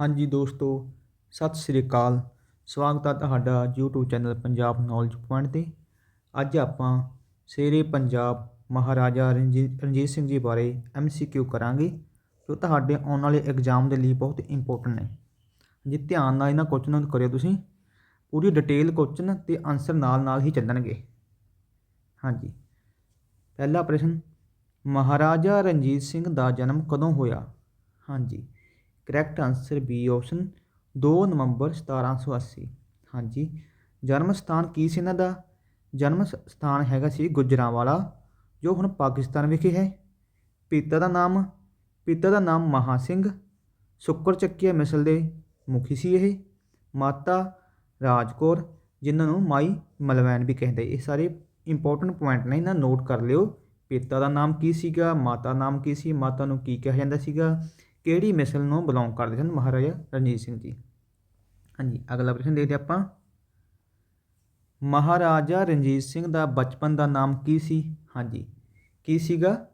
ਹਾਂਜੀ ਦੋਸਤੋ, ਸਤਿ ਸ੍ਰੀ ਅਕਾਲ। ਸਵਾਗਤ ਹੈ ਤੁਹਾਡਾ YouTube channel Punjab knowledge point ਤੇ। ਅੱਜ ਆਪਾਂ ਸ਼ੇਰੇ ਪੰਜਾਬ ਮਹਾਰਾਜਾ ਰਣਜੀਤ ਰਣਜੀਤ ਸਿੰਘ ਜੀ ਬਾਰੇ MCQ ਕਰਾਂਗੇ, ਜੋ ਤੁਹਾਡੇ ਆਉਣ ਵਾਲੇ ਐਗਜ਼ਾਮ ਦੇ ਲਈ ਬਹੁਤ ਇੰਪੋਰਟੈਂਟ ਨੇ। ਜੇ ਧਿਆਨ ਨਾਲ ਇਹਨਾਂ ਕੁਐਸਚਨਾਂ ਨੂੰ ਕਰਿਓ ਤੁਸੀਂ। ਪੂਰੀ ਡਿਟੇਲ ਕੁਐਸਚਨ ਤੇ ਆਨਸਰ ਨਾਲ ਨਾਲ ਹੀ ਚੱਲਣਗੇ। ਹਾਂਜੀ। ਪਹਿਲਾ ਪ੍ਰਸ਼ਨ, ਮਹਾਰਾਜਾ ਰਣਜੀਤ ਸਿੰਘ ਦਾ ਜਨਮ ਕਦੋਂ ਹੋਇਆ? ਹਾਂਜੀ। ਕਰੈਕਟ ਆਨਸਰ ਬੀ ਆਪਸ਼ਨ 2 ਨਵੰਬਰ 1780 ਹਾਂਜੀ, ਜਨਮ ਸਥਾਨ ਕੀ ਸੀ ਇਹਨਾਂ ਦਾ? ਜਨਮ ਸ- ਸਥਾਨ ਹੈਗਾ ਸੀ ਗੁਜਰਾਂਵਾਲਾ, ਜੋ ਹੁਣ ਪਾਕਿਸਤਾਨ ਵਿਖੇ ਹੈ। ਪਿਤਾ ਦਾ ਨਾਮ, ਪਿਤਾ ਦਾ ਨਾਮ ਮਹਾ ਸਿੰਘ, ਸ਼ੁਕਰ ਚੱਕੀਆ ਮਿਸਲ ਦੇ ਮੁਖੀ ਸੀ ਇਹ। ਮਾਤਾ ਰਾਜਕੌਰ ਜਿਨ੍ਹਾਂ ਨੂੰ ਮਾਈ ਮਲਵੈਨ ਵੀ ਕਹਿੰਦੇ। ਇਹ ਸਾਰੇ ਇੰਪੋਰਟੈਂਟ ਪੁਆਇੰਟ ਨੇ, ਇਹਨਾਂ ਨੋਟ ਕਰ ਲਿਓ। ਪਿਤਾ ਦਾ ਨਾਮ ਕੀ ਸੀਗਾ? ਮਾਤਾ ਨਾਮ ਕੀ ਸੀ? ਮਾਤਾ ਨੂੰ ਕੀ ਕਿਹਾ ਜਾਂਦਾ ਸੀਗਾ? ਕਿਹੜੀ ਮਿਸਲ ਨੂੰ ਬਿਲੋਂਗ ਕਰਦੇ ਸਨ? ਮਹਾਰਾਜਾ ਰਣਜੀਤ ਸਿੰਘ ਜੀ। ਹਾਂਜੀ, ਅਗਲਾ ਪ੍ਰਸ਼ਨ ਦੇਖਦੇ ਆਪਾਂ। ਮਹਾਰਾਜਾ ਰਣਜੀਤ ਸਿੰਘ ਦਾ ਬਚਪਨ ਦਾ ਨਾਮ ਕੀ ਸੀ? ਹਾਂਜੀ, ਕੀ ਸੀਗਾ?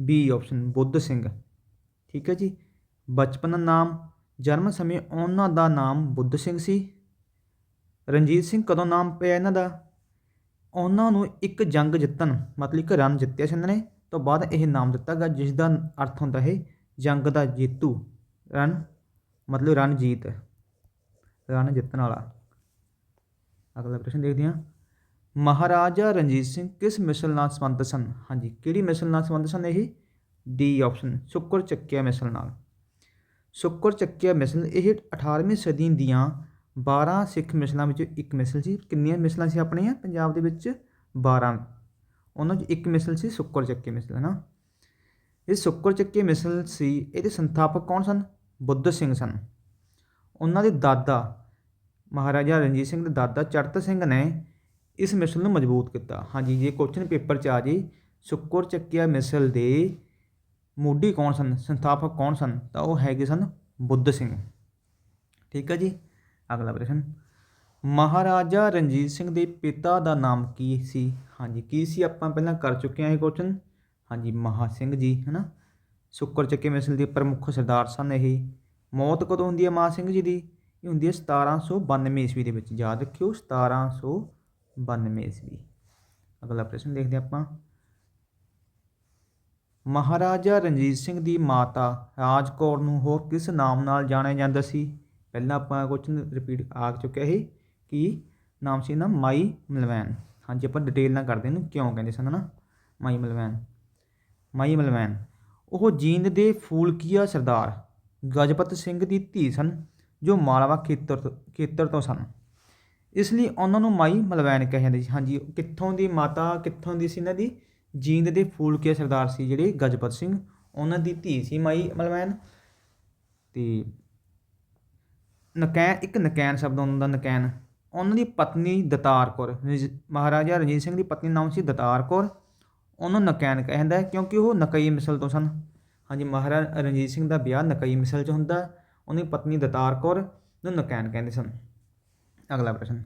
B option Budh Singh. ਠੀਕ ਹੈ ਜੀ। ਬਚਪਨ ਦਾ ਨਾਮ, ਜਨਮ ਸਮੇਂ ਉਹਨਾਂ ਦਾ ਨਾਮ ਬੁੱਧ ਸਿੰਘ ਸੀ। ਰਣਜੀਤ ਸਿੰਘ ਕਦੋਂ ਨਾਮ ਪਿਆ ਇਹਨਾਂ ਦਾ? ਉਹਨਾਂ ਨੂੰ ਇੱਕ ਜੰਗ ਜਿੱਤਣ, ਮਤਲਬ ਇੱਕ ਰਨ ਜਿੱਤਿਆ ਸੀ ਇਹਨਾਂ ਨੇ। ਤੋਂ ਬਾਅਦ ਇਹ ਨਾਮ ਦਿੱਤਾ ਗਿਆ ਜਿਸ ਦਾ ਅਰਥ ਹੁੰਦਾ ਹੈ ਜੰਗ ਦਾ ਜੇਤੂ, ਰਨ, ਮਤਲਬ ਰਨ ਜੀਤ, ਰਨ ਜਿੱਤਣ ਵਾਲਾ। ਅਗਲਾ ਪ੍ਰਸ਼ਨ ਦੇਖਦੇ ਹਾਂ। ਮਹਾਰਾਜਾ ਰਣਜੀਤ ਸਿੰਘ ਕਿਸ ਮਿਸਲ ਨਾਲ ਸੰਬੰਧਿਤ ਸਨ? ਹਾਂਜੀ, ਕਿਹੜੀ ਮਿਸਲ ਨਾਲ ਸੰਬੰਧਿਤ ਸਨ ਇਹ? ਡੀ ਆਪਸ਼ਨ ਸ਼ੁਕਰ ਚੱਕਿਆ ਮਿਸਲ ਨਾਲ। ਸ਼ੁਕਰ ਚੱਕਿਆ ਮਿਸਲ, ਇਹ 18ਵੀਂ ਸਦੀ ਦੀਆਂ 12 ਸਿੱਖ ਮਿਸਲਾਂ ਵਿੱਚੋਂ ਇੱਕ ਮਿਸਲ ਸੀ। ਕਿੰਨੀਆਂ ਮਿਸਲਾਂ ਸੀ ਆਪਣੀਆਂ? ਪੰਜਾਬ ਦੇ ਵਿੱਚ 12 ਉਹਨਾਂ 'ਚ ਇੱਕ ਮਿਸਲ ਸੀ, ਸ਼ੁਕਰ ਚੱਕਿਆ ਮਿਸਲ, ਹੈ ਨਾ? ਇਹ ਸੁੱਕਰ ਚੱਕੀ ਮਿਸਲ ਸੀ, ਇਹਦੇ ਸੰਸਥਾਪਕ ਕੌਣ ਸਨ? ਬੁੱਧ ਸਿੰਘ ਸਨ। ਉਹਨਾਂ ਦੇ ਦਾਦਾ ਮਹਾਰਾਜਾ ਰਣਜੀਤ ਸਿੰਘ ਦੇ ਦਾਦਾ ਚੜਤ ਸਿੰਘ ਨੇ ਇਸ ਮਿਸਲ ਨੂੰ ਮਜ਼ਬੂਤ ਕੀਤਾ। ਹਾਂਜੀ ਜੇ ਕੁਐਸਚਨ ਪੇਪਰ 'ਚ ਆ ਜੇ। ਸੁੱਕਰ ਚੱਕਿਆ ਮਿਸਲ ਦੇ ਮੋਢੀ ਕੌਣ ਸਨ? ਸੰਸਥਾਪਕ ਕੌਣ ਸਨ? ਤਾਂ ਉਹ ਹੈਗੇ ਸਨ ਬੁੱਧ ਸਿੰਘ। ਠੀਕ ਹੈ ਜੀ? ਅਗਲਾ ਪ੍ਰਸ਼ਨ। ਮਹਾਰਾਜਾ ਰਣਜੀਤ ਸਿੰਘ ਦੇ ਪਿਤਾ ਦਾ ਨਾਮ ਕੀ ਸੀ? ਹਾਂਜੀ, ਕੀ ਸੀ? ਆਪਾਂ ਪਹਿਲਾਂ ਕਰ ਚੁੱਕੇ ਹਾਂ ਇਹ ਕੁਐਸਚਨ ਹਾਂਜੀ, ਮਹਾ ਸਿੰਘ ਜੀ, ਹਨਾ? ਸੁੱਕਰ ਚੱਕੇ ਮਿਸਲ ਦੇ ਪ੍ਰਮੁੱਖ ਸਰਦਾਰ ਸਨ ਇਹ। ਮੌਤ ਕਦੋਂ ਹੁੰਦੀ ਹੈ ਮਹਾ ਸਿੰਘ ਜੀ ਦੀ? ਇਹ ਹੁੰਦੀ ਹੈ 1792 ਈਸਵੀ ਦੇ ਵਿੱਚ। ਯਾਦ ਰੱਖਿਓ 1792 ਈਸਵੀ। ਅਗਲਾ ਪ੍ਰਸ਼ਨ ਦੇਖਦੇ ਹਾਂ ਆਪਾਂ। ਮਹਾਰਾਜਾ ਰਣਜੀਤ ਸਿੰਘ ਦੀ ਮਾਤਾ ਰਾਜਕੌਰ ਨੂੰ ਹੋਰ ਕਿਸ ਨਾਮ ਨਾਲ ਜਾਣਿਆ ਜਾਂਦਾ ਸੀ? ਪਹਿਲਾਂ ਆਪਾਂ ਕੁਐਸਚਨ ਰਿਪੀਟ ਆ ਚੁੱਕਿਆ ਇਹ ਕਿ ਨਾਮ ਸੀ ਨਾ ਮਾਈ ਮਲਵੈਨ ਹਾਂਜੀ, ਆਪਾਂ ਡਿਟੇਲ ਨਾਲ ਕਰਦੇ ਇਹਨੂੰ ਕਿਉਂ ਕਹਿੰਦੇ ਸਨ ਨਾ ਮਾਈ ਮਲਵੈਨ ਮਾਈ ਮਲਵੈਨ ਉਹ ਜੀਂਦ ਦੇ ਫੂਲਕੀਆ ਸਰਦਾਰ ਗਜਪਤ ਸਿੰਘ ਦੀ ਧੀ ਸਨ, ਜੋ ਮਾਲਵਾ ਖੇਤਰ ਤੋਂ ਖੇਤਰ ਤੋਂ ਸਨ। ਇਸ ਲਈ ਉਹਨਾਂ ਨੂੰ ਮਾਈ ਮਲਵੈਨ ਕਿਹਾ ਜਾਂਦਾ ਸੀ। ਹਾਂਜੀ ਕਿੱਥੋਂ ਦੀ ਮਾਤਾ, ਕਿੱਥੋਂ ਦੀ ਸੀ ਇਹਨਾਂ ਦੀ? ਜੀਂਦ ਦੇ ਫੂਲਕੀਆ ਸਰਦਾਰ ਸੀ ਜਿਹੜੇ ਗਜਪਤ ਸਿੰਘ, ਉਹਨਾਂ ਦੀ ਧੀ ਸੀ ਮਾਈ ਮਲਵੈਨ ਤੇ ਨਕੈਨ ਇੱਕ ਨਕੈਨ ਸ਼ਬਦ ਉਹਨਾਂ ਦਾ ਨਕੈਨ। ਉਹਨਾਂ ਦੀ ਪਤਨੀ ਦਤਾਰ ਕੌਰ ਮਹਾਰਾਜਾ ਰਣਜੀਤ ਸਿੰਘ ਦੀ ਪਤਨੀ ਨਾਮ ਸੀ ਦਤਾਰ ਕੌਰ। ਉਹਨੂੰ ਨਕੈਨ ਕਹਿੰਦਾ ਕਿਉਂਕਿ ਉਹ ਨਕਈ ਮਿਸਲ ਤੋਂ ਸਨ। ਹਾਂਜੀ, ਮਹਾਰਾਜਾ ਰਣਜੀਤ ਸਿੰਘ ਦਾ ਵਿਆਹ ਨਕਈ ਮਿਸਲ 'ਚ ਹੁੰਦਾ ਉਹਦੀ ਪਤਨੀ ਦਤਾਰ ਕੌਰ ਨੂੰ ਨਕੈਨ ਕਹਿੰਦੇ ਸਨ। ਅਗਲਾ ਪ੍ਰਸ਼ਨ।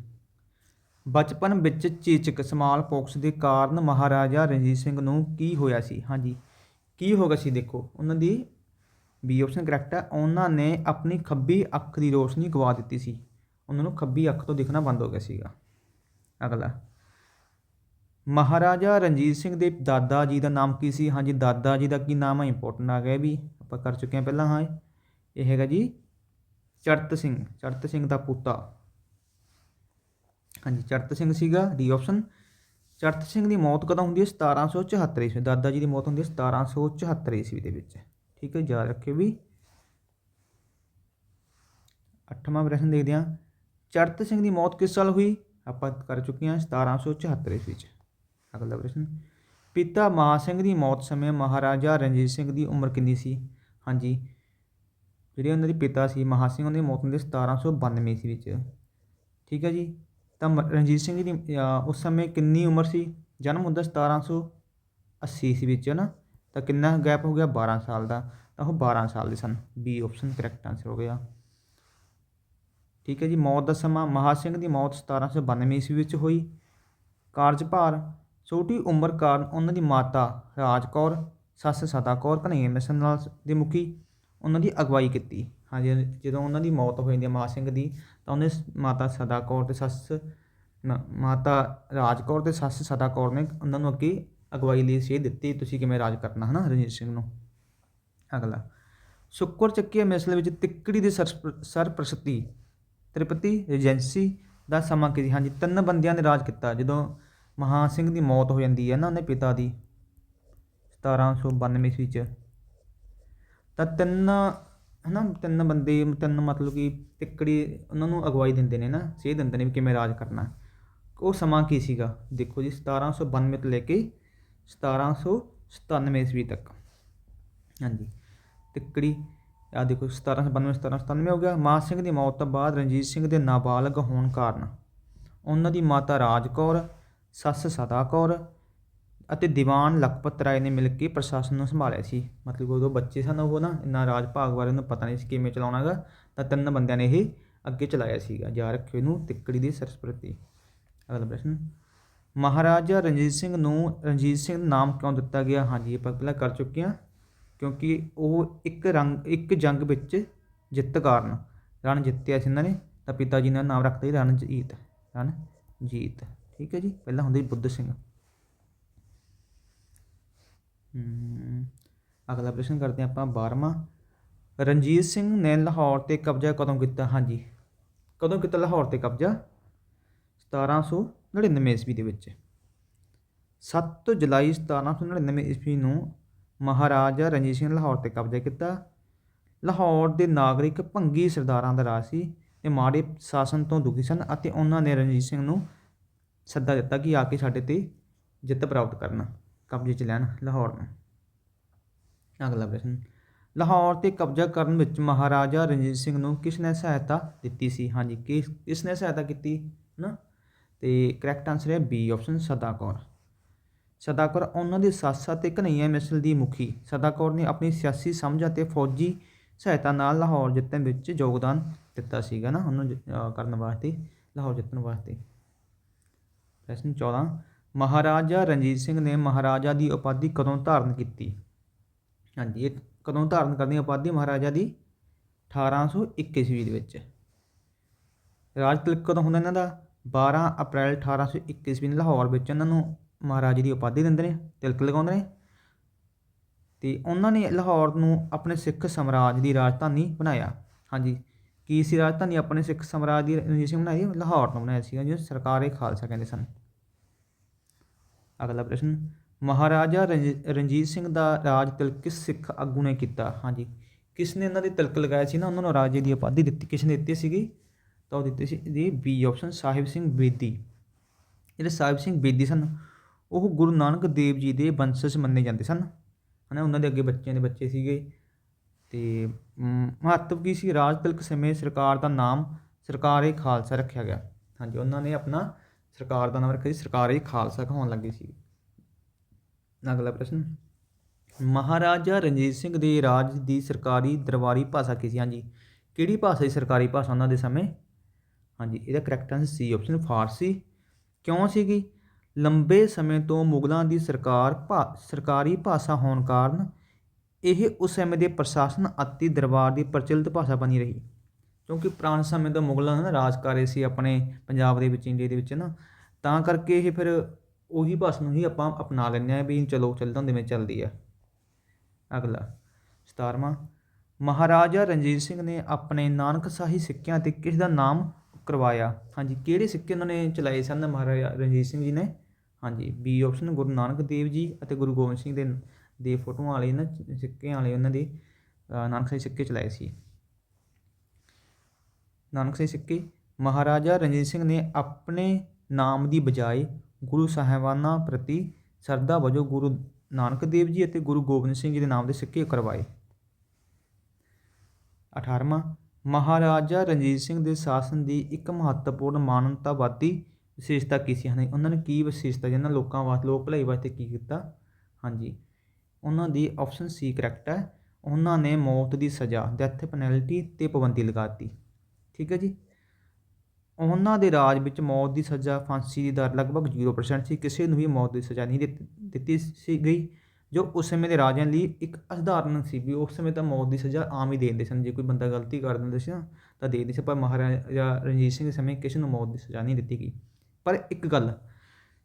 ਬਚਪਨ ਵਿੱਚ ਚੇਚਕ ਸਮਾਲ ਪੋਕਸ ਦੇ ਕਾਰਨ ਮਹਾਰਾਜਾ ਰਣਜੀਤ ਸਿੰਘ ਨੂੰ ਕੀ ਹੋਇਆ ਸੀ? ਹਾਂਜੀ, ਕੀ ਹੋ ਗਿਆ ਸੀ ਦੇਖੋ, ਉਹਨਾਂ ਦੀ ਬੀ ਆਪਸ਼ਨ ਕਰੈਕਟ ਹੈ। ਉਹਨਾਂ ਨੇ ਆਪਣੀ ਖੱਬੀ ਅੱਖ ਦੀ ਰੋਸ਼ਨੀ ਗਵਾ ਦਿੱਤੀ ਸੀ। ਉਹਨਾਂ ਨੂੰ ਖੱਬੀ ਅੱਖ ਤੋਂ ਦਿਖਣਾ ਬੰਦ ਹੋ ਗਿਆ ਸੀਗਾ। ਅਗਲਾ। ਮਹਾਰਾਜਾ ਰਣਜੀਤ ਸਿੰਘ ਦੇ ਦਾਦਾ ਜੀ ਦਾ ਨਾਮ ਕੀ ਸੀ? ਹਾਂਜੀ, ਦਾਦਾ ਜੀ ਦਾ ਕੀ ਨਾਮ ਹੈ ਇੰਪੋਰਟੈਂਟ ਆ ਗਿਆ ਵੀ। ਆਪਾਂ ਕਰ ਚੁੱਕੇ ਹਾਂ ਪਹਿਲਾਂ, ਹਾਂ ਇਹ। ਇਹ ਹੈਗਾ ਜੀ ਚੜਤ ਸਿੰਘ। ਚੜਤ ਸਿੰਘ ਦਾ ਪੁੱਤਾ। ਹਾਂਜੀ, ਚੜਤ ਸਿੰਘ ਸੀਗਾ ਡੀ ਆਪਸ਼ਨ ਚੜਤ ਸਿੰਘ ਦੀ ਮੌਤ ਕਦੋਂ ਹੁੰਦੀ ਹੈ? 1774 ਈਸਵੀ। ਦਾਦਾ ਜੀ ਦੀ ਮੌਤ ਹੁੰਦੀ ਹੈ 1774 ਈਸਵੀ ਦੇ ਵਿੱਚ। ਠੀਕ ਹੈ, ਯਾਦ ਰੱਖਿਓ ਵੀ। ਅੱਠਵਾਂ ਪ੍ਰਸ਼ਨ ਦੇਖਦੇ ਹਾਂ। ਚੜਤ ਸਿੰਘ ਦੀ ਮੌਤ ਕਿਸ ਸਾਲ ਹੋਈ? ਆਪਾਂ ਕਰ ਚੁੱਕੇ ਹਾਂ 1774 ਈਸਵੀ ਵਿੱਚ ਅਗਲਾ ਪ੍ਰਸ਼ਨ। ਪਿਤਾ ਮਹਾ ਸਿੰਘ ਦੀ ਮੌਤ ਸਮੇਂ ਮਹਾਰਾਜਾ ਰਣਜੀਤ ਸਿੰਘ ਦੀ ਉਮਰ ਕਿੰਨੀ ਸੀ? ਹਾਂਜੀ। ਜਿਹੜੇ ਉਹਨਾਂ ਦੇ ਪਿਤਾ ਸੀ, ਮਹਾ ਸਿੰਘ ਉਹਨਾਂ ਦੀ ਮੌਤ ਹੁੰਦੀ ਹੈ 1792 ਈਸਵੀ ਵਿੱਚ। ਠੀਕ ਹੈ ਜੀ? ਤਾਂ ਰਣਜੀਤ ਸਿੰਘ ਦੀ ਉਸ ਸਮੇਂ ਕਿੰਨੀ ਉਮਰ ਸੀ? ਜਨਮ ਹੁੰਦਾ 1780 ਈਸਵੀ ਵਿੱਚ ਨਾ? ਤਾਂ ਕਿੰਨਾ ਗੈਪ ਹੋ ਗਿਆ? 12 ਸਾਲ ਦਾ। ਤਾਂ ਉਹ 12 ਸਾਲ ਦੇ ਸਨ। ਬੀ ਆਪਸ਼ਨ ਕਰੈਕਟ ਆਨਸਰ ਹੋ ਗਿਆ। ਠੀਕ ਹੈ ਜੀ? ਮੌਤ ਦਾ ਸਮਾਂ, ਮਹਾ ਸਿੰਘ ਦੀ ਮੌਤ 1792 ਈਸਵੀ ਵਿੱਚ ਹੋਈ। ਕਾਰਜਭਾਰ ਛੋਟੀ ਉਮਰ ਕਾਰਨ ਉਹਨਾਂ ਦੀ ਮਾਤਾ ਰਾਜ ਕੌਰ, ਸੱਸ ਸਦਾ ਕੌਰ ਕਨਈਆ ਮਿਸਲ ਨਾਲ ਦੀ ਮੁਖੀ ਉਹਨਾਂ ਦੀ ਅਗਵਾਈ ਕੀਤੀ। ਹਾਂਜੀ ਜਦੋਂ ਉਹਨਾਂ ਦੀ ਮੌਤ ਹੋ ਜਾਂਦੀ ਹੈ ਮਾਂ ਸਿੰਘ ਦੀ, ਤਾਂ ਉਹਨੇ ਮਾਤਾ ਸਦਾ ਕੌਰ ਤੇ ਸੱਸ ਮਾਤਾ ਰਾਜ ਕੌਰ ਤੇ ਸੱਸ ਸਦਾ ਕੌਰ ਨੇ ਉਹਨਾਂ ਨੂੰ ਅੱਗੇ ਅਗਵਾਈ ਲਈ ਸੇਧ ਦਿੱਤੀ, ਤੁਸੀਂ ਕਿਵੇਂ ਰਾਜ ਕਰਨਾ? ਹੈ ਨਾ ਰਣਜੀਤ ਸਿੰਘ ਨੂੰ। ਅਗਲਾ। ਸ਼ੁੱਕਰ ਚੱਕੀਆ ਮਿਸਲ ਵਿੱਚ ਤਿੱਕੜੀ ਦੀ ਸਰਪ੍ਰਸਤੀ, ਤ੍ਰਿਪਤੀ ਏਜੰਸੀ ਦਾ ਸਮਾਂ ਕੀ ਹਾਂਜੀ ਤਿੰਨ ਬੰਦਿਆਂ ਨੇ ਰਾਜ ਕੀਤਾ। ਜਦੋਂ ਮਹਾਂ ਸਿੰਘ ਦੀ ਮੌਤ ਹੋ ਜਾਂਦੀ ਹੈ ਨਾ ਉਹਦੇ ਪਿਤਾ ਦੀ 1792 ਈਸਵੀ ਚ। ਤਾਂ ਤਿੰਨ, ਹਨਾ, ਤਿੰਨ ਬੰਦੇ, ਤਿੰਨ ਮਤਲਬ ਕਿ ਤਿੱਕੜੀ ਉਹਨਾਂ ਨੂੰ ਅਗਵਾਈ ਦਿੰਦੇ ਨੇ ਨਾ, ਸੇਧ ਦਿੰਦੇ ਨੇ ਵੀ ਕਿਵੇਂ ਰਾਜ ਕਰਨਾ। ਉਹ ਸਮਾਂ ਕੀ ਸੀਗਾ? ਦੇਖੋ ਜੀ 1792 ਤੋਂ ਲੈ ਕੇ 1797 ਈਸਵੀ ਤੱਕ। ਹਾਂਜੀ। ਤਿੱਕੜੀ ਆ ਦੇਖੋ 1792 1797 ਹੋ ਗਿਆ। ਮਾਨ ਸਿੰਘ ਦੀ ਮੌਤ ਤੋਂ ਬਾਅਦ ਰਣਜੀਤ ਸਿੰਘ ਦੇ ਨਾਬਾਲਗ ਹੋਣ ਕਾਰਨ ਉਹਨਾਂ ਦੀ ਮਾਤਾ ਰਾਜ ਕੌਰ ਸੱਸ ਸਦਾ ਕੌਰ ਅਤੇ ਦੀਵਾਨ ਲਖਪਤ ਰਾਏ ਨੇ ਮਿਲ ਕੇ ਪ੍ਰਸ਼ਾਸਨ ਨੂੰ ਸੰਭਾਲਿਆ ਸੀ। ਮਤਲਬ ਉਦੋਂ ਬੱਚੇ ਸਨ ਉਹ ਨਾ, ਇੰਨਾ ਰਾਜ ਭਾਗ ਬਾਰੇ ਉਹਨੂੰ ਪਤਾ ਨਹੀਂ ਸੀ ਕਿਵੇਂ ਚਲਾਉਣਾਗਾ, ਤਾਂ ਤਿੰਨ ਬੰਦਿਆਂ ਨੇ ਇਹ ਅੱਗੇ ਚਲਾਇਆ ਸੀਗਾ ਯਾਦ ਰੱਖਿਓ ਇਹਨੂੰ ਤਿੱਕੜੀ ਦੀ ਸਰਸਪ੍ਰਤੀ। ਅਗਲਾ ਪ੍ਰਸ਼ਨ, ਮਹਾਰਾਜਾ ਰਣਜੀਤ ਸਿੰਘ ਨੂੰ ਰਣਜੀਤ ਸਿੰਘ ਨਾਮ ਕਿਉਂ ਦਿੱਤਾ ਗਿਆ? ਹਾਂਜੀ, ਆਪਾਂ ਪਹਿਲਾਂ ਕਰ ਚੁੱਕੇ ਹਾਂ, ਕਿਉਂਕਿ ਉਹ ਇੱਕ ਰੰਗ, ਇੱਕ ਜੰਗ ਵਿੱਚ ਜਿੱਤ ਕਾਰਨ ਰਣ ਜਿੱਤਿਆ ਸੀ ਇਹਨਾਂ ਨੇ, ਤਾਂ ਪਿਤਾ ਜੀ ਨੇ ਨਾਮ ਰੱਖਤਾ ਸੀ ਰਣਜੀਤ ਰਣਜੀਤ। ਠੀਕ ਹੈ ਜੀ, ਪਹਿਲਾਂ ਹੁੰਦੇ ਬੁੱਧ ਸਿੰਘ। ਅਗਲਾ ਪ੍ਰਸ਼ਨ ਕਰਦੇ ਹਾਂ ਆਪਾਂ 12ਵਾਂ ਰਣਜੀਤ ਸਿੰਘ ਨੇ ਲਾਹੌਰ ਤੇ ਕਬਜ਼ਾ ਕਦੋਂ ਕੀਤਾ? ਹਾਂਜੀ। ਕਦੋਂ ਕੀਤਾ ਲਾਹੌਰ ਤੇ ਕਬਜ਼ਾ? 1799 ਈਸਵੀ ਦੇ ਵਿੱਚ। 7 ਜੁਲਾਈ 1799 ਈਸਵੀ ਨੂੰ ਮਹਾਰਾਜਾ ਰਣਜੀਤ ਸਿੰਘ ਲਾਹੌਰ ਤੇ ਕਬਜ਼ਾ ਕੀਤਾ। ਲਾਹੌਰ ਦੇ ਨਾਗਰਿਕ ਭੰਗੀ ਸਰਦਾਰਾਂ ਦਾ ਰਾਜ ਸੀ ਇਹ ਮਾੜੇ ਸ਼ਾਸਨ ਤੋਂ ਦੁਖੀ ਸਨ ਅਤੇ ਉਹਨਾਂ ਨੇ ਰਣਜੀਤ ਸਿੰਘ ਨੂੰ ਸੱਦਾ ਦਿੱਤਾ ਕਿ ਆ ਕੇ ਸਾਡੇ ਤੇ ਜਿੱਤ ਪ੍ਰਾਪਤ ਕਰਨ, ਕਬਜ਼ੇ 'ਚ ਲੈਣ ਲਾਹੌਰ ਨੂੰ। ਅਗਲਾ ਪ੍ਰਸ਼ਨ, ਲਾਹੌਰ ਤੇ ਕਬਜ਼ਾ ਕਰਨ ਵਿੱਚ ਮਹਾਰਾਜਾ ਰਣਜੀਤ ਸਿੰਘ ਨੂੰ ਕਿਸ ਨੇ ਸਹਾਇਤਾ ਦਿੱਤੀ ਸੀ? ਹਾਂਜੀ, ਕਿਸ ਕਿਸ ਨੇ ਸਹਾਇਤਾ ਕੀਤੀ ਨਾ? ਤੇ ਕਰੈਕਟ ਆਨਸਰ ਹੈ ਬੀ ਆਪਸ਼ਨ ਸਦਾ ਕੌਰ ਸਦਾ ਕੌਰ ਉਹਨਾਂ ਦੀ ਸੱਸ ਅਤੇ ਕਨਈਆ ਮਿਸਲ ਦੀ ਮੁਖੀ। ਸਦਾ ਕੌਰ ਨੇ ਆਪਣੀ ਸਿਆਸੀ ਸਮਝ ਅਤੇ ਫੌਜੀ ਸਹਾਇਤਾ ਨਾਲ ਲਾਹੌਰ ਜਿੱਤਣ ਵਿੱਚ ਯੋਗਦਾਨ ਦਿੱਤਾ ਸੀਗਾ ਨਾ, ਉਹਨੂੰ ਕਰਨ ਵਾਸਤੇ, ਲਾਹੌਰ ਜਿੱਤਣ ਵਾਸਤੇ। ਪ੍ਰਸ਼ਨ 14 ਮਹਾਰਾਜਾ ਰਣਜੀਤ ਸਿੰਘ ਨੇ ਮਹਾਰਾਜਾ ਦੀ ਉਪਾਧੀ ਕਦੋਂ ਧਾਰਨ ਕੀਤੀ? ਹਾਂਜੀ, ਇਹ ਕਦੋਂ ਧਾਰਨ ਕਰਨੀ ਉਪਾਧੀ ਮਹਾਰਾਜਾ ਦੀ 1821 ਈਸਵੀ ਦੇ ਵਿੱਚ। ਰਾਜ ਤਿਲਕ ਕਦੋਂ ਹੁੰਦਾ ਇਹਨਾਂ ਦਾ? 12 ਅਪ੍ਰੈਲ 1821 ਈਸਵੀ ਨੂੰ ਲਾਹੌਰ ਵਿੱਚ ਇਹਨਾਂ ਨੂੰ ਮਹਾਰਾਜੇ ਦੀ ਉਪਾਧੀ ਦਿੰਦੇ ਨੇ, ਤਿਲਕ ਲਗਾਉਂਦੇ ਨੇ। ਤੇ ਉਹਨਾਂ ਨੇ ਲਾਹੌਰ ਨੂੰ ਆਪਣੇ ਸਿੱਖ ਸਮਰਾਜ ਦੀ ਰਾਜਧਾਨੀ ਬਣਾਇਆ। ਹਾਂਜੀ ਕੀ ਸੀ ਰਾਜਧਾਨੀ ਆਪਣੇ ਸਿੱਖ ਸਮਰਾਜ ਦੀ ਰਣਜੀਤ ਸਿੰਘ ਬਣਾਈ? ਲਾਹੌਰ ਨੂੰ ਬਣਾਇਆ ਸੀਗਾ ਜਿਹਨੂੰ ਸਰਕਾਰੇ ਖਾਲਸਾ ਕਹਿੰਦੇ ਸਨ। ਅਗਲਾ ਪ੍ਰਸ਼ਨ, ਮਹਾਰਾਜਾ ਰਣਜੀ- ਰਣਜੀਤ ਸਿੰਘ ਦਾ ਰਾਜ ਤਿਲਕ ਕਿਸ ਸਿੱਖ ਆਗੂ ਨੇ ਕੀਤਾ? ਹਾਂਜੀ ਕਿਸ ਨੇ ਇਹਨਾਂ ਦੇ ਤਿਲਕ ਲਗਾਇਆ ਸੀ ਨਾ? ਉਹਨਾਂ ਨੂੰ ਰਾਜੇ ਦੀ ਉਪਾਧੀ ਦਿੱਤੀ। ਕਿਸ ਨੇ ਦਿੱਤੀ ਸੀਗੀ? ਤਾਂ ਉਹ ਦਿੱਤੀ ਸੀ ਜੀ ਬੀ ਆਪਸ਼ਨ ਸਾਹਿਬ ਸਿੰਘ ਬੇਦੀ। ਜਿਹੜੇ ਸਾਹਿਬ ਸਿੰਘ ਬੇਦੀ ਸਨ, ਉਹ ਗੁਰੂ ਨਾਨਕ ਦੇਵ ਜੀ ਦੇ ਬੰਸਜ ਮੰਨੇ ਜਾਂਦੇ ਸਨ। ਹਨਾ, ਉਹਨਾਂ ਦੇ ਅੱਗੇ ਬੱਚਿਆਂ ਦੇ ਬੱਚੇ ਸੀਗੇ। ਤੇ ਮਹੱਤਵ ਕੀ ਸੀ? ਰਾਜ ਤਿਲਕ ਸਮੇਂ ਸਰਕਾਰ ਦਾ ਨਾਮ ਸਰਕਾਰੇ ਖਾਲਸਾ ਰੱਖਿਆ ਗਿਆ। ਹਾਂਜੀ, ਉਹਨਾਂ ਨੇ ਆਪਣਾ ਸਰਕਾਰ ਦਾ ਨਾਮ ਰੱਖਿਆ ਸੀ, ਸਰਕਾਰੇ ਖਾਲਸਾ ਕਹਾਉਣ ਲੱਗੇ ਸੀ। ਅਗਲਾ ਪ੍ਰਸ਼ਨ। ਮਹਾਰਾਜਾ ਰਣਜੀਤ ਸਿੰਘ ਦੇ ਰਾਜ ਦੀ ਸਰਕਾਰੀ ਦਰਬਾਰੀ ਭਾਸ਼ਾ ਕੀ ਸੀ? ਹਾਂਜੀ, ਕਿਹੜੀ ਭਾਸ਼ਾ ਸੀ ਸਰਕਾਰੀ ਭਾਸ਼ਾ ਉਹਨਾਂ ਦੇ ਸਮੇਂ? ਹਾਂਜੀ, ਇਹਦਾ ਕਰੈਕਟ ਆਨਸਰ ਸੀ ਆਪਸ਼ਨ ਫਾਰਸੀ। ਕਿਉਂ ਸੀਗੀ? ਲੰਬੇ ਸਮੇਂ ਤੋਂ ਮੁਗਲਾਂ ਦੀ ਸਰਕਾਰ ਭਾ, ਸਰਕਾਰੀ ਭਾਸ਼ਾ ਹੋਣ ਕਾਰਨ ਇਹ ਉਸ ਸਮੇਂ ਦੇ ਪ੍ਰਸ਼ਾਸਨ ਅਤੇ ਦਰਬਾਰ ਦੀ ਪ੍ਰਚਲਿਤ ਭਾਸ਼ਾ ਬਣੀ ਰਹੀ। ਕਿਉਂਕਿ ਪੁਰਾਣੇ ਸਮੇਂ ਤੋਂ ਮੁਗਲਾਂ ਨੇ ਨਾ ਰਾਜ ਕਰ ਰਹੇ ਸੀ ਆਪਣੇ ਪੰਜਾਬ ਦੇ ਵਿੱਚ, ਇੰਡੀਆ ਦੇ ਵਿੱਚ ਨਾ। ਤਾਂ ਕਰਕੇ ਇਹ ਫਿਰ ਉਹੀ ਭਾਸ਼ਾ ਨੂੰ ਹੀ ਆਪਾਂ ਅਪਣਾ ਲੈਂਦੇ ਆ ਵੀ ਚਲੋ ਚੱਲਦਾ ਹੁੰਦੇ ਮੈਂ ਚੱਲਦੀ ਆ। ਅਗਲਾ 17ਵਾਂ ਮਹਾਰਾਜਾ ਰਣਜੀਤ ਸਿੰਘ ਨੇ ਆਪਣੇ ਨਾਨਕ ਨਾਨਕਸ਼ਾਹੀ ਸਿੱਕਿਆਂ ਤੇ ਕਿਸ ਦਾ ਨਾਮ ਕਰਵਾਇਆ? ਹਾਂਜੀ, ਕਿਹੜੇ ਸਿੱਕੇ ਉਹਨਾਂ ਨੇ ਚਲਾਏ ਸਨ ਮਹਾਰਾਜਾ ਰਣਜੀਤ ਸਿੰਘ ਜੀ ਨੇ? ਹਾਂਜੀ, ਬੀ ਆਪਸ਼ਨ ਗੁਰੂ ਨਾਨਕ ਦੇਵ ਜੀ ਅਤੇ ਗੁਰੂ ਗੋਬਿੰਦ ਸਿੰਘ ਦੇ ਦੇ ਫੋਟੋਆਂ ਵਾਲੇ ਨਾ ਸਿੱਕਿਆਂ ਵਾਲੇ ਉਹਨਾਂ ਦੇ ਨਾਨਕ ਸਾਹਿਬ ਸਿੱਕੇ ਚਲਾਏ ਸੀ। ਨਾਨਕ ਸਾਹਿਬ ਸਿੱਕੇ, ਮਹਾਰਾਜਾ ਰਣਜੀਤ ਸਿੰਘ ਨੇ ਆਪਣੇ ਨਾਮ ਦੀ ਬਜਾਏ ਗੁਰੂ ਸਾਹਿਬਾਨਾਂ ਪ੍ਰਤੀ ਸਰਦਾ ਵਜੋਂ ਗੁਰੂ ਨਾਨਕ ਦੇਵ ਜੀ ਅਤੇ ਗੁਰੂ ਗੋਬਿੰਦ ਸਿੰਘ ਜੀ ਦੇ ਨਾਮ ਦੇ ਸਿੱਕੇ ਕਰਵਾਏ। 18ਵਾਂ ਮਹਾਰਾਜਾ ਰਣਜੀਤ ਸਿੰਘ ਦੇ ਸ਼ਾਸਨ ਦੀ ਇੱਕ ਮਹੱਤਵਪੂਰਨ ਮਾਨਵਤਾਵਾਦੀ ਵਿਸ਼ੇਸ਼ਤਾ ਕੀ ਸੀ? ਹਨ ਉਹਨਾਂ ਨੇ ਕੀ ਵਿਸ਼ੇਸ਼ਤਾ ਜਿਹਨਾਂ ਲੋਕਾਂ ਵਾਸਤੇ, ਲੋਕ ਭਲਾਈ ਵਾਸਤੇ ਕੀ ਕੀਤਾ? ਹਾਂਜੀ ਉਹਨਾਂ ਦੀ ਆਪਸ਼ਨ ਸੀ ਕਰੈਕਟ ਹੈ। ਉਹਨਾਂ ਨੇ ਮੌਤ ਦੀ ਸਜ਼ਾ ਡੈਥ ਪੈਨਲਟੀ ਤੇ ਪਾਬੰਦੀ ਲਗਾਤੀ ਠੀਕ ਹੈ ਜੀ। ਉਹਨਾਂ ਦੇ ਰਾਜ ਵਿੱਚ ਮੌਤ ਦੀ ਸਜ਼ਾ ਫਾਂਸੀ ਦੀ ਦਰ ਲਗਭਗ 0% ਸੀ। ਕਿਸੇ ਨੂੰ ਵੀ ਮੌਤ ਦੀ ਸਜ਼ਾ ਨਹੀਂ ਦਿੱਤ- ਦਿੱਤੀ ਸੀ ਗਈ, ਜੋ ਉਸ ਸਮੇਂ ਦੇ ਰਾਜਿਆਂ ਲਈ ਇੱਕ ਅਸਧਾਰਨ ਸੀ ਵੀ ਉਸ ਸਮੇਂ ਤਾਂ ਮੌਤ ਦੀ ਸਜ਼ਾ ਆਮ ਹੀ ਦੇ ਦਿੰਦੇ ਸਨ। ਜੇ ਕੋਈ ਬੰਦਾ ਗਲਤੀ ਕਰ ਦਿੰਦਾ ਸੀ ਨਾ, ਤਾਂ ਦੇ ਦਿੰਦੇ ਸੀ। ਪਰ ਮਹਾਰਾਜਾ ਰਣਜੀਤ ਸਿੰਘ ਦੇ ਸਮੇਂ ਕਿਸੇ ਨੂੰ ਮੌਤ ਦੀ ਸਜ਼ਾ ਨਹੀਂ ਦਿੱਤੀ ਗਈ। ਪਰ ਇੱਕ ਗੱਲ,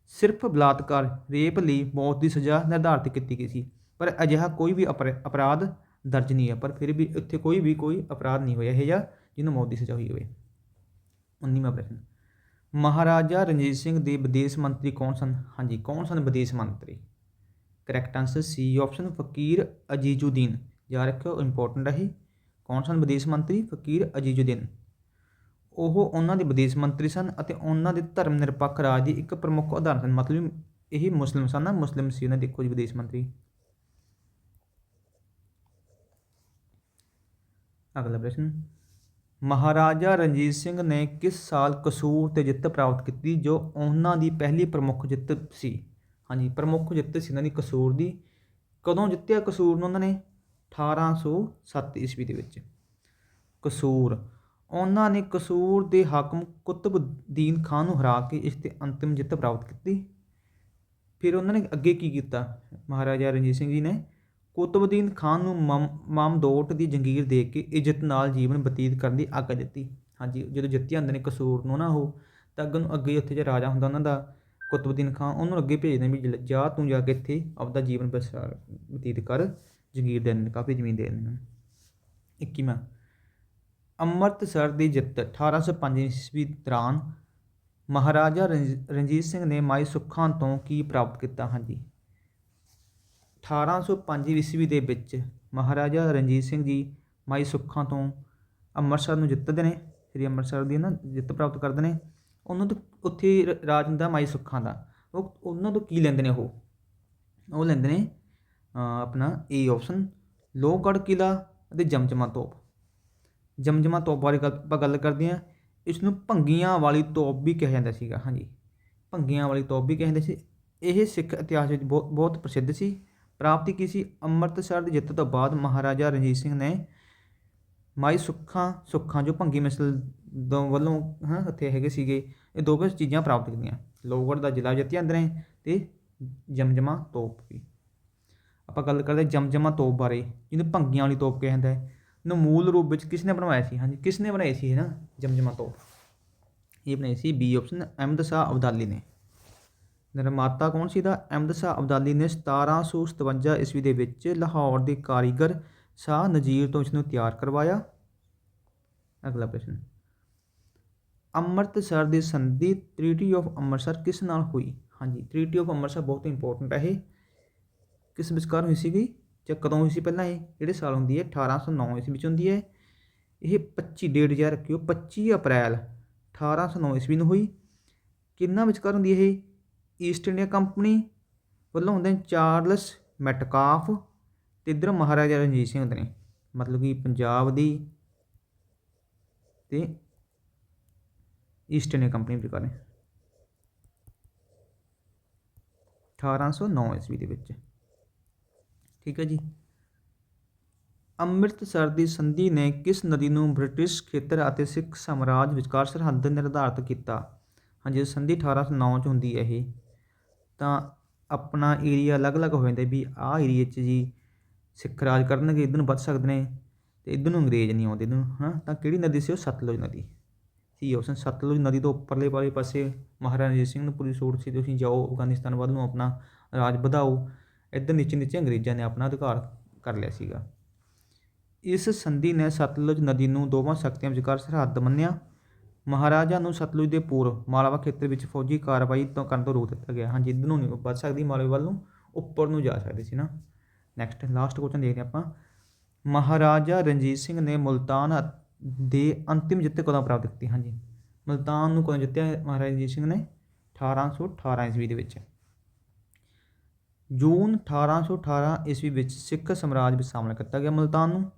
ਸਿਰਫ ਬਲਾਤਕਾਰ, ਰੇਪ ਲਈ ਮੌਤ ਦੀ ਸਜ਼ਾ ਨਿਰਧਾਰਿਤ ਕੀਤੀ ਗਈ ਸੀ। ਪਰ ਅਜਿਹਾ ਕੋਈ ਵੀ ਅਪਰ- ਅਪਰਾਧ ਦਰਜ ਨਹੀਂ ਹੈ, ਪਰ ਫਿਰ ਵੀ ਇੱਥੇ ਕੋਈ ਵੀ ਕੋਈ ਅਪਰਾਧ ਨਹੀਂ ਹੋਇਆ, ਇਹ ਜਾਂ ਜਿਹਨੂੰ ਮੌਤ ਦੀ ਸਜ਼ਾ ਹੋਈ ਹੋਵੇ। 19ਵਾਂ ਪ੍ਰਸ਼ਨ। ਮਹਾਰਾਜਾ ਰਣਜੀਤ ਸਿੰਘ ਦੇ ਵਿਦੇਸ਼ ਮੰਤਰੀ ਕੌਣ ਸਨ? ਹਾਂਜੀ, ਕੌਣ ਸਨ ਵਿਦੇਸ਼ ਮੰਤਰੀ? ਕਰੈਕਟ ਆਨਸਰ ਸੀ ਆਪਸ਼ਨ ਫਕੀਰ ਅਜੀਜੁਦੀਨ। ਯਾਦ ਰੱਖਿਓ ਇੰਪੋਰਟੈਂਟ ਹੈ ਕੌਣ ਸਨ ਵਿਦੇਸ਼ ਮੰਤਰੀ? ਫਕੀਰ ਅਜੀਜੁਦੀਨ। ਉਹ ਉਹਨਾਂ ਦੇ ਵਿਦੇਸ਼ ਮੰਤਰੀ ਸਨ ਅਤੇ ਉਹਨਾਂ ਦੇ ਧਰਮ ਨਿਰਪੱਖ ਰਾਜ ਦੀ ਇੱਕ ਪ੍ਰਮੁੱਖ ਉਦਾਹਰਨ ਸਨ। ਮਤਲਬ ਇਹ ਮੁਸਲਿਮ ਸਨ ਨਾ? ਮੁਸਲਿਮ ਸੀ ਉਹਨਾਂ ਦੇ ਕੁਝ ਵਿਦੇਸ਼ ਮੰਤਰੀ। ਅਗਲਾ ਪ੍ਰਸ਼ਨ। ਮਹਾਰਾਜਾ ਰਣਜੀਤ ਸਿੰਘ ਨੇ ਕਿਸ ਸਾਲ ਕਸੂਰ ਤੇ ਜਿੱਤ ਪ੍ਰਾਪਤ ਕੀਤੀ ਜੋ ਉਹਨਾਂ ਦੀ ਪਹਿਲੀ ਪ੍ਰਮੁੱਖ ਜਿੱਤ ਸੀ? ਹਾਂਜੀ, ਪ੍ਰਮੁੱਖ ਜਿੱਤ ਸੀ ਉਹਨਾਂ ਦੀ ਕਸੂਰ ਦੀ। ਕਦੋਂ ਜਿੱਤਿਆ ਕਸੂਰ ਨੂੰ ਉਹਨਾਂ ਨੇ? 1807 ਈਸਵੀ ਦੇ ਵਿੱਚ। ਕਸੂਰ। ਉਹਨਾਂ ਨੇ ਕਸੂਰ ਦੇ ਹਾਕਮ ਕੁਤਬਦੀਨ ਖਾਨ ਨੂੰ ਹਰਾ ਕੇ ਇਸ ਤੇ ਅੰਤਿਮ ਜਿੱਤ ਪ੍ਰਾਪਤ ਕੀਤੀ। ਫਿਰ ਉਹਨਾਂ ਨੇ ਅੱਗੇ ਕੀ ਕੀਤਾ? ਮਹਾਰਾਜਾ ਰਣਜੀਤ ਸਿੰਘ ਜੀ ਨੇ ਕੁਤਬਦੀਨ ਖਾਨ ਨੂੰ ਮਮ- ਮਾਮਦੋਟ ਦੀ ਜੰਗੀਰ ਦੇ ਕੇ ਇੱਜ਼ਤ ਨਾਲ ਜੀਵਨ ਬਤੀਤ ਕਰਨ ਦੀ ਆਗਿਆ ਦਿੱਤੀ। ਹਾਂਜੀ ਜਦੋਂ ਜਿੱਤਿਆ ਹੁੰਦੇ ਨੇ ਕਸੂਰ ਨੂੰ ਨਾ ਉਹ ਤਾਂ ਅੱਗੇ ਨੂੰ ਅੱਗੇ ਉੱਥੇ ਜਿਹੜਾ ਰਾਜਾ ਹੁੰਦਾ ਉਹਨਾਂ ਦਾ ਕੁਤਬਦੀਨ ਖਾਨ ਉਹਨੂੰ ਅੱਗੇ ਭੇਜਦੇ ਵੀ ਜ- ਜਾ ਤੂੰ ਜਾ ਕੇ ਇੱਥੇ ਆਪਦਾ ਜੀਵਨ ਬਸਰ ਬਤੀਤ ਕਰ ਜੰਗੀਰ ਦੇ ਦਿੰਦੇ ਨੇ, ਕਾਫੀ ਜ਼ਮੀਨ ਦੇ ਦਿੰਦੇ ਨੇ 21ਵਾਂ ਅੰਮ੍ਰਿਤਸਰ ਦੀ ਜਿੱਤ 1805 ਈਸਵੀ ਦੌਰਾਨ ਮਹਾਰਾਜਾ ਰਣਜ- ਰਣਜੀਤ ਸਿੰਘ ਨੇ ਮਾਈ ਸੁੱਖਾਂ ਤੋਂ ਕੀ ਪ੍ਰਾਪਤ ਕੀਤਾ? ਹਾਂਜੀ 1805 ਈਸਵੀ ਦੇ ਵਿੱਚ ਮਹਾਰਾਜਾ ਰਣਜੀਤ ਸਿੰਘ ਜੀ ਮਾਈ ਸੁੱਖਾਂ ਤੋਂ ਅੰਮ੍ਰਿਤਸਰ ਨੂੰ ਜਿੱਤਦੇ ਨੇ, ਸ੍ਰੀ ਅੰਮ੍ਰਿਤਸਰ ਦੀ ਨਾ ਜਿੱਤ ਪ੍ਰਾਪਤ ਕਰਦੇ ਨੇ। ਉਹਨਾਂ ਤੋਂ ਉੱਥੇ ਰ- ਰਾਜ ਹੁੰਦਾ ਮਾਈ ਸੁੱਖਾਂ ਦਾ। ਉਹ, ਉਹਨਾਂ ਤੋਂ ਕੀ ਲੈਂਦੇ ਨੇ ਉਹ? ਉਹ ਲੈਂਦੇ ਨੇ ਆਪਣਾ ਏ ਆਪਸ਼ਨ ਲੋਹਗੜ੍ਹ ਕਿਲਾ ਅਤੇ ਜਮਜਮਾ ਤੋਪ। ਜਮਜਮਾ ਤੋਪ ਬਾਰੇ ਗੱਲ, ਆਪਾਂ ਗੱਲ ਕਰਦੇ ਹਾਂ। ਇਸ ਨੂੰ ਭੰਗੀਆਂ ਵਾਲੀ ਤੋਪ ਵੀ ਕਿਹਾ ਜਾਂਦਾ ਸੀਗਾ, ਹਾਂਜੀ। ਭੰਗੀਆਂ ਵਾਲੀ ਤੋਪ ਵੀ ਕਿਹਾ ਜਾਂਦਾ ਸੀ। ਇਹ ਸਿੱਖ ਇਤਿਹਾਸ ਵਿੱਚ ਬਹੁਤ ਬਹੁਤ ਪ੍ਰਸਿੱਧ ਸੀ। ਪ੍ਰਾਪਤੀ ਕੀਤੀ। ਸੀ ਅੰਮ੍ਰਿਤਸਰ ਦੀ ਜਿੱਤ ਤੋਂ ਬਾਅਦ ਮਹਾਰਾਜਾ ਰਣਜੀਤ ਸਿੰਘ ਨੇ ਮਾਈ ਸੁੱਖਾਂ ਸੁੱਖਾਂ ਜੋ ਭੰਗੀ ਮਿਸਲ ਦੋ ਵੱਲੋਂ, ਹਾਂ ਉੱਥੇ ਹੈਗੇ ਸੀਗੇ, ਇਹ ਦੋਵੇਂ ਚੀਜ਼ਾਂ ਪ੍ਰਾਪਤ ਕੀਤੀਆਂ। ਲੋਹਗੜ੍ਹ ਦਾ ਜ਼ਿਲ੍ਹਾ ਜਿੱਤਿਆ ਅੰਦਰ ਨੇ ਤੇ ਜਮਜਮਾ ਤੋਪ ਵੀ। ਆਪਾਂ ਗੱਲ ਕਰਦੇ ਜਮਜਮਾ ਤੋਪ ਬਾਰੇ, ਜਿਹਨੂੰ ਭੰਗੀਆਂ ਵਾਲੀ ਤੋਪ ਕਿਹਾ ਜਾਂਦਾ ਹੈ। ਨੂੰ ਮੂਲ ਰੂਪ ਵਿੱਚ ਕਿਸ ਨੇ ਬਣਵਾਇਆ ਸੀ? ਹਾਂਜੀ, ਕਿਸ ਨੇ ਬਣਾਈ ਸੀ ਹੈ ਨਾ ਜਮਜਮਾ ਤੋਪ? ਇਹ ਬਣਾਈ ਸੀ ਬੀ ਆਪਸ਼ਨ ਅਹਿਮਦ ਸ਼ਾਹ ਅਬਦਾਲੀ ਨੇ। ਨਿਰਮਾਤਾ ਕੌਣ ਸੀ ਦਾ? ਅਹਿਮਦ ਸ਼ਾਹ ਅਬਦਾਲੀ ਨੇ 1757 ਈਸਵੀ ਦੇ ਵਿੱਚ ਲਾਹੌਰ ਦੇ ਕਾਰੀਗਰ ਸ਼ਾਹ ਨਜੀਰ ਤੋਂ ਇਸ ਨੂੰ ਤਿਆਰ ਕਰਵਾਇਆ। ਅਗਲਾ ਪ੍ਰਸ਼ਨ। ਅੰਮ੍ਰਿਤਸਰ ਦੀ ਸੰਧੀ ਟ੍ਰੀਟੀ ਆਫ ਅੰਮ੍ਰਿਤਸਰ ਕਿਸ ਨਾਲ ਹੋਈ? ਹਾਂਜੀ ਟ੍ਰੀਟੀ ਆਫ ਅੰਮ੍ਰਿਤਸਰ ਬਹੁਤ ਇੰਪੋਰਟੈਂਟ ਹੈ ਇਹ। ਕਿਸ ਵਿਚਕਾਰ ਹੋਈ ਸੀਗੀ? ਜਾਂ ਕਦੋਂ ਹੋਈ ਸੀ ਪਹਿਲਾਂ ਇਹ? ਕਿਹੜੇ ਸਾਲ ਹੁੰਦੀ ਹੈ? 1809 ਈਸਵੀ ਵਿੱਚ ਹੁੰਦੀ ਹੈ। ਇਹ 25 ਡੇਟ ਯਾਦ ਰੱਖਿਓ 25 ਅਪ੍ਰੈਲ 1809 ਈਸਵੀ ਨੂੰ ਹੋਈ। ਕਿੰਨਾ ਵਿਚਕਾਰ ਹੁੰਦੀ ਹੈ ਇਹ? ਈਸਟ ਇੰਡੀਆ ਕੰਪਨੀ ਵੱਲੋਂ ਹੁੰਦੇ ਨੇ ਚਾਰਲਸ ਮੈਟਕਾਫ ਅਤੇ ਇਧਰ ਮਹਾਰਾਜਾ ਰਣਜੀਤ ਸਿੰਘ ਹੁੰਦੇ ਨੇ। ਮਤਲਬ ਕਿ ਪੰਜਾਬ ਦੀ ਅਤੇ ਈਸਟ ਇੰਡੀਆ ਕੰਪਨੀ ਵਿਚਕਾਰ ਨੇ। 1809 ਈਸਵੀ ਦੇ ਵਿੱਚ। ਠੀਕ ਹੈ ਜੀ। ਅੰਮ੍ਰਿਤਸਰ ਦੀ ਸੰਧੀ ਨੇ ਕਿਸ ਨਦੀ ਨੂੰ ਬ੍ਰਿਟਿਸ਼ ਖੇਤਰ ਅਤੇ ਸਿੱਖ ਸਾਮਰਾਜ ਵਿਚਕਾਰ ਸਰਹੱਦ ਨਿਰਧਾਰਤ ਕੀਤਾ? ਹਾਂਜੀ, ਸੰਧੀ 1809 ਚ ਹੁੰਦੀ ਹੈ ਇਹ। ਤਾਂ ਆਪਣਾ ਏਰੀਆ ਅਲੱਗ-ਅਲੱਗ ਹੋ ਜਾਂਦਾ ਵੀ ਆਹ ਏਰੀਏ 'ਚ ਜੀ ਸਿੱਖ ਰਾਜ ਕਰਨਗੇ, ਇੱਧਰ ਨੂੰ ਵੱਧ ਸਕਦੇ ਨੇ ਅਤੇ ਇੱਧਰ ਨੂੰ ਅੰਗਰੇਜ਼ ਨਹੀਂ ਆਉਂਦੇ, ਇੱਧਰ ਨੂੰ ਨਾ ਤਾਂ ਕਿਹੜੀ ਨਦੀ ਸੀ ਉਹ? ਸਤਲੁਜ ਨਦੀ। ਸੀ ਆਪਸ਼ਨ ਸਤਲੁਜ ਨਦੀ ਤੋਂ ਉੱਪਰਲੇ ਵਾਲੇ ਪਾਸੇ ਮਹਾਰਾਜਾ ਰਣਜੀਤ ਸਿੰਘ ਨੂੰ ਪੂਰੀ ਛੋਟ ਸੀ ਤੁਸੀਂ ਜਾਓ, ਅਫਗਾਨਿਸਤਾਨ ਵੱਲ ਨੂੰ ਆਪਣਾ ਰਾਜ ਵਧਾਓ। ਇੱਧਰ ਨੀਚੇ ਨੀਚੇ ਅੰਗਰੇਜ਼ਾਂ ਨੇ ਆਪਣਾ ਅਧਿਕਾਰ ਕਰ ਲਿਆ ਸੀਗਾ। ਇਸ ਸੰਧੀ ਨੇ ਸਤਲੁਜ ਨਦੀ ਨੂੰ ਦੋਵਾਂ ਸ਼ਕਤੀਆਂ ਵਿਚਕਾਰ ਸਰਹੱਦ ਮੰਨਿਆ। ਮਹਾਰਾਜਾ ਨੂੰ ਸਤਲੁਜ ਦੇ ਪੂਰਬ ਮਾਲਵਾ ਖੇਤਰ ਵਿੱਚ ਫੌਜੀ ਕਾਰਵਾਈ ਤੋਂ ਕਰਨ ਤੋਂ ਰੋਕ ਦਿੱਤਾ ਗਿਆ। ਹਾਂਜੀ ਇੱਧਰ ਨੂੰ ਨਹੀਂ ਵੱਧ ਸਕਦੀ, ਮਾਲਵੇ ਵੱਲ ਨੂੰ ਉੱਪਰ ਨੂੰ ਜਾ ਸਕਦੇ ਸੀ ਨਾ। ਨੈਕਸਟ ਲਾਸਟ ਕੁਐਸਚਨ ਦੇਖਦੇ ਹਾਂ ਆਪਾਂ। ਮਹਾਰਾਜਾ ਰਣਜੀਤ ਸਿੰਘ ਨੇ ਮੁਲਤਾਨ ਦੇ ਅੰਤਿਮ ਜਿੱਤ ਕਦੋਂ ਪ੍ਰਾਪਤ ਕੀਤੀ? ਹਾਂਜੀ, ਮੁਲਤਾਨ ਨੂੰ ਕਦੋਂ ਜਿੱਤਿਆ ਮਹਾਰਾਜਾ ਰਣਜੀਤ ਸਿੰਘ ਨੇ? 1818 ਈਸਵੀ ਦੇ ਵਿੱਚ। ਜੂਨ 1818 ਈਸਵੀ ਵਿੱਚ ਸਿੱਖ ਸਮਰਾਜ ਵਿੱਚ ਸ਼ਾਮਲ ਕੀਤਾ ਗਿਆ ਮੁਲਤਾਨ ਨੂੰ।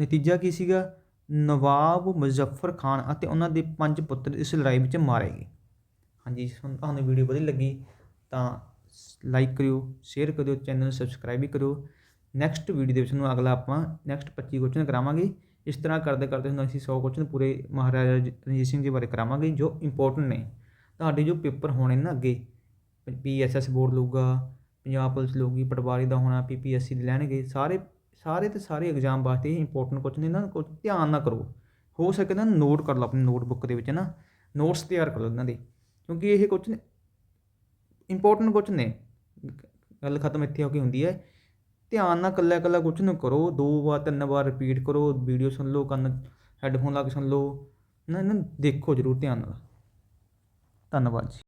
ਨਤੀਜਾ ਕੀ ਸੀਗਾ? ਨਵਾਬ ਮੁਜ਼ੱਫਰ ਖਾਨ ਅਤੇ ਉਹਨਾਂ ਦੇ ਪੰਜ ਪੁੱਤਰ ਇਸ ਲੜਾਈ ਵਿੱਚ ਮਾਰੇ ਗਏ। ਹਾਂਜੀ ਤੁਹਾਨੂੰ ਵੀਡੀਓ ਵਧੀਆ ਲੱਗੀ ਤਾਂ ਲਾਈਕ ਕਰਿਓ ਸ਼ੇਅਰ ਕਰਿਓ ਚੈਨਲ ਨੂੰ ਸਬਸਕ੍ਰਾਈਬ ਵੀ ਕਰਿਓ। ਨੈਕਸਟ ਵੀਡੀਓ ਦੇ ਵਿੱਚ ਨੂੰ ਅਗਲਾ ਆਪਾਂ ਨੈਕਸਟ 25 ਕੁਐਸਚਨ ਕਰਾਵਾਂਗੇ। ਇਸ ਤਰ੍ਹਾਂ ਕਰਦੇ ਕਰਦੇ ਹੁਣ ਅਸੀਂ 100 ਕੁਐਸਚਨ ਪੂਰੇ ਮਹਾਰਾਜਾ ਰਣਜੀਤ ਸਿੰਘ ਜੀ ਬਾਰੇ ਕਰਾਵਾਂਗੇ, ਜੋ ਇੰਪੋਰਟੈਂਟ ਨੇ। ਤੁਹਾਡੇ ਜੋ ਪੇਪਰ ਹੋਣੇ ਨਾ ਅੱਗੇ ਪੀਐਸਐਸ ਬੋਰਡ ਲਊਗਾ, ਪੰਜਾਬ ਪੁਲਿਸ ਲਊਗੀ, ਪਟਵਾਰੀ ਦਾ ਹੋਣਾ ਪੀਪੀਐਸਸੀ ਦੇ ਲੈਣਗੇ, ਸਾਰੇ ਸਾਰੇ ਤੇ ਸਾਰੇ ਐਗਜ਼ਾਮ ਵਾਸਤੇ ਇੰਪੋਰਟੈਂਟ ਕੁਐਸਚਨ ਇਹਨਾਂ ਨੂੰ ਕੁਛ ਧਿਆਨ ਨਾ ਕਰੋ। ਹੋ ਸਕੇ ਨਾ ਨੋਟ ਕਰ ਲਓ ਆਪਣੀ ਨੋਟਬੁੱਕ ਦੇ ਵਿੱਚ ਨਾ। ਨੋਟਸ ਤਿਆਰ ਕਰ ਲਓ ਇਹਨਾਂ ਦੇ। ਕਿਉਂਕਿ ਇਹ ਕੁਐਸਚਨ ਇੰਪੋਰਟੈਂਟ ਕੁਐਸਚਨ ਨੇ। ਗੱਲ ਖਤਮ ਇੱਥੇ ਹੋ ਕੇ ਹੁੰਦੀ ਹੈ। ਧਿਆਨ ਨਾਲ ਕੱਲਾ ਕੱਲਾ ਕੁਐਸਚਨ ਨੂੰ ਕਰੋ। ਦੋ ਵਾਰ, ਤਿੰਨ ਵਾਰ ਰਿਪੀਟ ਕਰੋ। ਵੀਡੀਓ ਸੁਣ ਲਓ, ਕੰਨ ਹੈੱਡਫੋਨ ਲਾ ਕੇ ਸੁਣ ਲਓ। ਨਾ ਇਹਨਾਂ ਨੂੰ ਦੇਖੋ ਜ਼ਰੂਰ ਧਿਆਨ ਨਾਲ। ਧੰਨਵਾਦ ਜੀ।